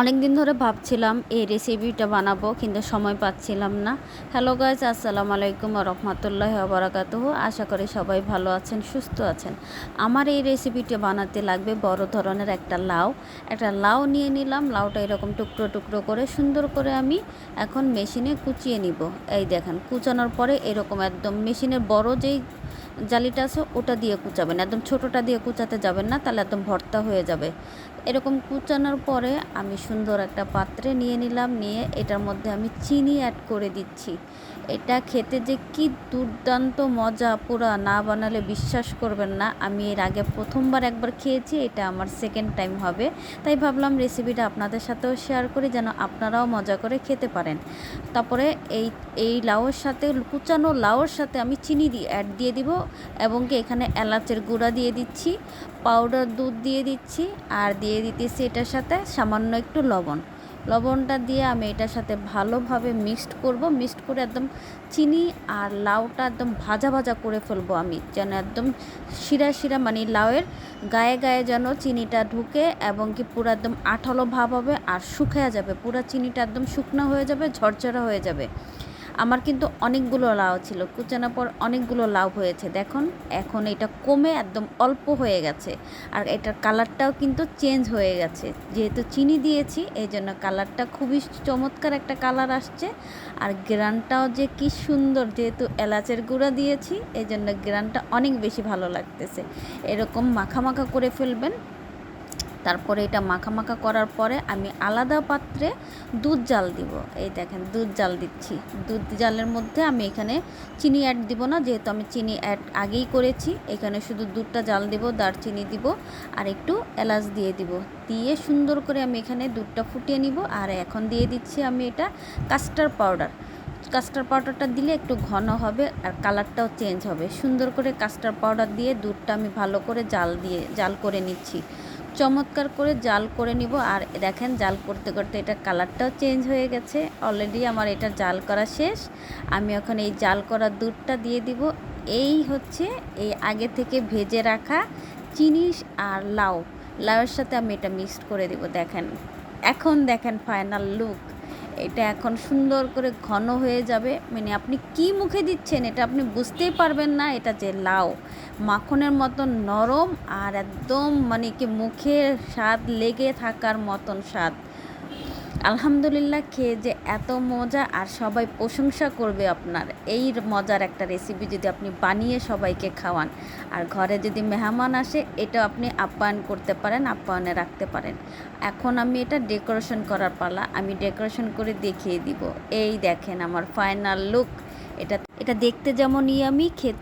অনেক দিন ধরে ভাবছিলাম এই রেসিপিটা বানাবো, কিন্তু সময় পাচ্ছিলাম না। হ্যালো গাইজ আসসালামু আলাইকুম রহমতুল্লাহ বারাকাতুহু। আশা করি সবাই ভালো আছেন, সুস্থ আছেন। আমার এই রেসিপিটা বানাতে লাগবে বড় ধরনের একটা লাউ। একটা লাউ নিয়ে নিলাম, লাউটা এরকম টুকরো টুকরো করে সুন্দর করে আমি এখন মেশিনে কুচিয়ে নিব। এই দেখেন, কুচানোর পরে এরকম একদম মেশিনের বড় যেই জালিটা আছে, ওটা দিয়ে কুচাবেন। একদম ছোটোটা দিয়ে কুচাতে যাবেন না, তাহলে একদম ভর্তা হয়ে যাবে। এরকম কুচানোর পরে আমি সুন্দর একটা পাত্রে নিয়ে নিলাম, নিয়ে এটার মধ্যে আমি চিনি অ্যাড করে দিচ্ছি। এটা খেতে যে কি দুর্দান্ত মজা, পুরা না বানালে বিশ্বাস করবেন না। আমি এর আগে প্রথমবার একবার খেয়েছি, এটা আমার সেকেন্ড টাইম হবে। তাই ভাবলাম রেসিপিটা আপনাদের সাথেও শেয়ার করি, যেন আপনারাও মজা করে খেতে পারেন। তারপরে এই এই লাউয়ের সাথে, কুচানো লাউয়ের সাথে আমি চিনি দিয়ে অ্যাড দিয়ে দিব। এবং কি এখানে এলাচের গুঁড়া দিয়ে দিচ্ছি পাউডার দুধ দিয়ে দিচ্ছি, আর দিয়ে দিতেছি এটার সাথে সামান্য একটু লবণ। লবণটা দিয়ে আমি এটার সাথে ভালোভাবে মিক্সড করব মিক্সড করে একদম চিনি আর লাউটা একদম ভাজা ভাজা করে ফেলব আমি, যেন একদম শিরা শিরা মানে লাউয়ের গায়ে গায়ে যেন চিনিটা ঢুকে এবং কি পুরো একদম আঠালো ভাব হবে আর শুকিয়ে যাবে, পুরো চিনিটা একদম শুকনো হয়ে যাবে, ঝরঝরা হয়ে যাবে। আমার কিন্তু অনেকগুলো লাউ ছিল। কুচানোর পর অনেকগুলো লাউ হয়েছে। দেখুন, এখন এটা কমে একদম অল্প হয়ে গেছে। আর এটার কালারটাও কিন্তু চেঞ্জ হয়ে গেছে। যেহেতু চিনি দিয়েছি এই জন্য কালারটা খুবই চমৎকার একটা কালার আসছে। আর গ্রানটাও যে কি সুন্দর, যেহেতু এলাচের গুঁড়া দিয়েছি এই জন্য গ্রানটা অনেক বেশি ভালো লাগতেছে। এরকম মাখা মাখা করে ফেলবেন তারপরে এটা মাখা মাখা করার পরে আমি আলাদা পাত্রে দুধ জাল দিব। এই দেখেন, দুধ জাল দিচ্ছি। দুধ জালের মধ্যে আমি এখানে চিনি অ্যাড দিব না, যেহেতু আমি চিনি অ্যাড আগেই করেছি। এখানে শুধু দুধটা জাল দিব, দারচিনি দিব, আর একটু এলাচ দিয়ে দিব। দিয়ে সুন্দর করে আমি এখানে দুধটা ফুটিয়ে নিব, আর এখন দিয়ে দিচ্ছি আমি এটা কাস্টার্ড পাউডার। কাস্টার্ড পাউডারটা দিলে একটু ঘন হবে, আর কালারটাও চেঞ্জ হবে। সুন্দর করে কাস্টার্ড পাউডার দিয়ে দুধটা আমি ভালো করে জাল দিয়ে, জাল করে নিচ্ছি। চমৎকার করে জাল করে নিব। আর দেখেন জাল করতে করতে এটা কালারটাও চেঞ্জ হয়ে গেছে। অলরেডি আমার এটা জাল করা শেষ। আমি এখন এই জাল করা দুধটা দিয়ে দিব। এই হচ্ছে এই আগে থেকে ভেজে রাখা চিনি আর লাউ। লাউয়ের সাথে আমি এটা মিক্সড করে দিব, দেখেন। এখন দেখেন ফাইনাল লুক এটা এখন সুন্দর করে ঘন হয়ে যাবে। মানে আপনি কি মুখে দিচ্ছেন এটা আপনি বুঝতেই পারবেন না। এটা যে লাউ, মাখনের মতন নরম আর একদম মানে কি মুখে স্বাদ লেগে থাকার মতন স্বাদ। আলহামদুলিল্লাহ খেয়ে যে এত মজা আর সবাই প্রশংসা করবে আপনার, এই মজার একটা রেসিপি যদি আপনি বানিয়ে সবাইকে খাওয়ান। আর ঘরে যদি মেহমান আসে এটা আপনি আপ্যায়ন করতে পারেন, আপ্যায়নে রাখতে পারেন। এখন আমি এটা ডেকোরেশন করার পালা, আমি ডেকোরেশন করে দেখিয়ে দিব। এই দেখেন আমার ফাইনাল লুক এটা এটা দেখতে যেমন আমি খেতে